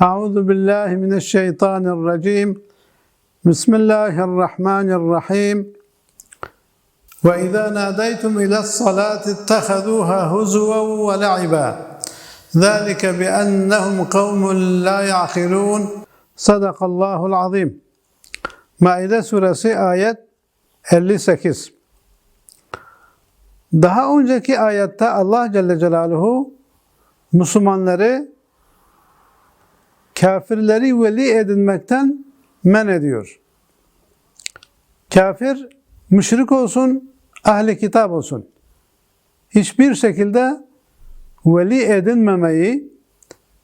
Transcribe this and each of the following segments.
Euzu billahi mineşşeytanirracim. Bismillahirrahmanirrahim. Ve izâ nâdeytum ile's salâti ittehazûhâ huzven ve la'iba. Zâlike bi ennehum kavmun lâ ya'kilûn. Sadakallahu'l azîm. Maide suresi ayet 58. Daha önceki ayette Allah Celle Celaluhu Müslümanları kafirleri veli edinmekten men ediyor. Kafir müşrik olsun, ahli kitap olsun. Hiçbir şekilde veli edinmemeyi,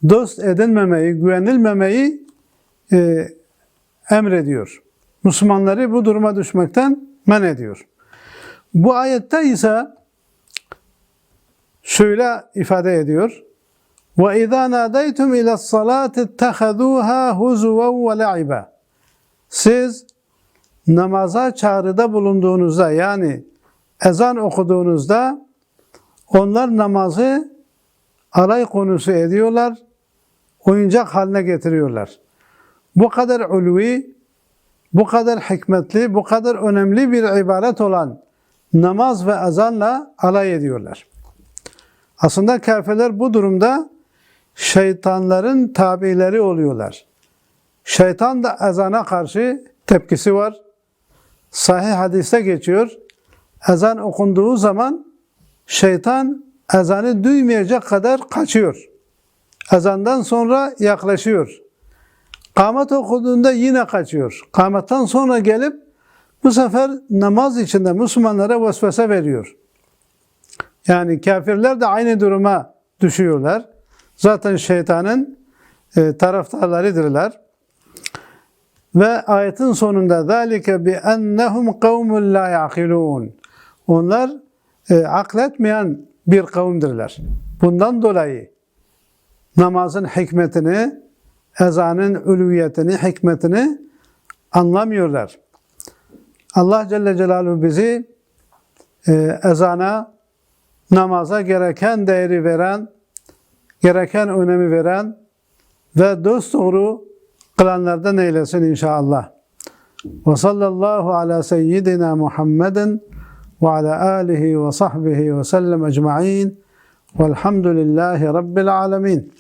dost edinmemeyi, güvenilmemeyi e, emrediyor. Müslümanları bu duruma düşmekten men ediyor. Bu ayette ise şöyle ifade ediyor. وَاِذَا نَادَيْتُمْ اِلَى الصَّلَاةِ اتَّخَذُوهَا هُزُوًا وَلَعِبًا Siz namaza çağrıda bulunduğunuzda yani ezan okuduğunuzda onlar namazı alay konusu ediyorlar, oyuncak haline getiriyorlar. Bu kadar ulvi, bu kadar hikmetli, bu kadar önemli bir ibaret olan namaz ve ezanla alay ediyorlar. Aslında kafirler bu durumda şeytanların tabileri oluyorlar. Şeytan da ezana karşı tepkisi var. Sahih hadiste geçiyor. Ezan okunduğu zaman şeytan ezanı duymayacak kadar kaçıyor. Ezandan sonra yaklaşıyor. Kamet okuduğunda yine kaçıyor. Kametten sonra gelip bu sefer namaz içinde Müslümanlara vesvese veriyor. Yani kafirler de aynı duruma düşüyorlar zaten şeytanın e, taraftarlarıdırlar. Ve ayetin sonunda ذَٰلِكَ بِأَنَّهُمْ قَوْمٌ لَا يَعْقِلُونَ Onlar e, akletmeyen bir kavimdirler. Bundan dolayı namazın hikmetini, ezanın ülviyetini, hikmetini anlamıyorlar. Allah Celle Celaluhu bizi e, ezana, namaza gereken değeri veren, gereken önemi veren ve dost doğru kılanlardan eylesin inşallah. Ve sallallahu ala seyyidina Muhammedin ve ala alihi ve sahbihi ve sellem ecma'in velhamdülillahi rabbil alemin.